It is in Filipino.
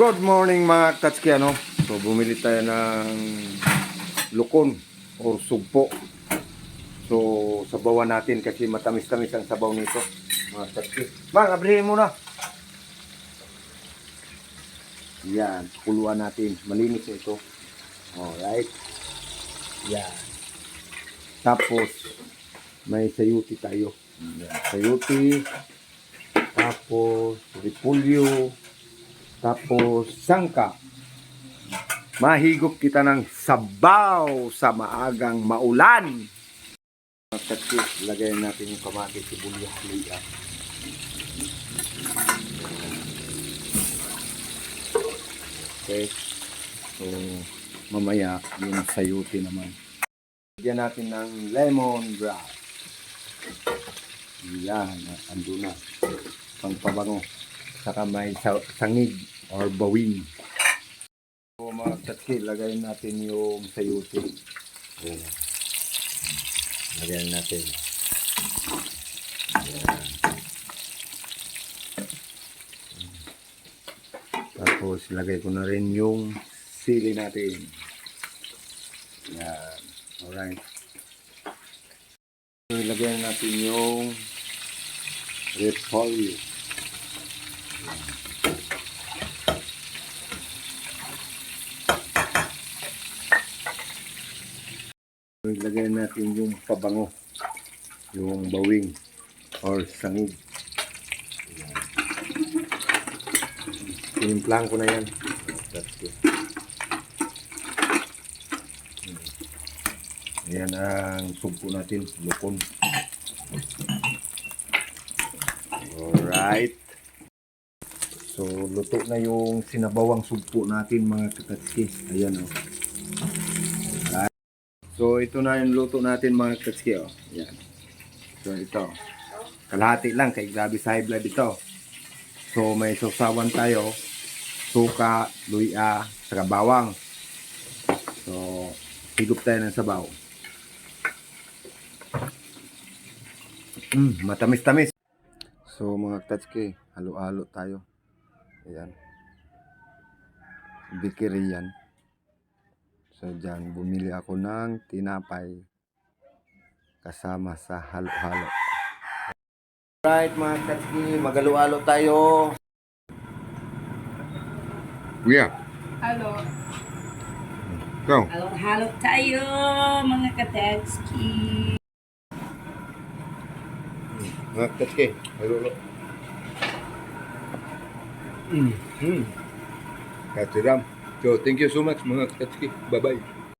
Good morning mga Katsuki ano. So bumili tayo ng lukon or sugpo. So sabawan natin kasi matamis-tamis ang sabaw nito mga Katsuki. Bang, abrihin mo na. Yan, kuluan natin. Malinis ito. Alright. Yan. Tapos, may sayuti tayo. Sayuti. Tapos, repulyo. Tapos, sangka. Mahigop kita ng sabaw sa maagang maulan. Tatsis, lagay natin yung kamatis, sibuyas, luya. Okay. So, mamaya, yung sayuti naman. Lagyan natin ng lemon grass. Yan, ando na. Pangpabango. Saka may sa- sangig or bawing. So, mga tatsi, lagay natin yung sayuti. Ayan. Lagyan natin. Ayan. Tapos, lagay ko na rin yung sili natin. Yan. Alright. So, ilagay natin yung repolyo. Ilagay natin yung pabango. Yung bawing or sangig. Tinimplang ko na yan. That's it. Ayan ang sugpo natin, lukon. Alright. So, luto na yung sinabawang sugpo natin mga katatski. Ayan o. Oh. So, ito na yung luto natin mga katatski o. Oh. Ayan. So, ito. Kalahati lang kay grabe sa ito. So, may sausawan tayo. Suka, luya, saka bawang. So, higop tayo ng sabaw. Mm, matamis-tamis. So mga tatski, halo-halo tayo. Ayan. Bikiri yan. So dyan, bumili ako ng tinapay kasama sa halo-halo. Right mga tatski, magalo-halo tayo. Yeah. Halo. Go. Halo tayo, mga katetski. Mga tatski, halo-halo. Mm. Mm. Katiram. So, thank you so much mga tatski. Bye-bye.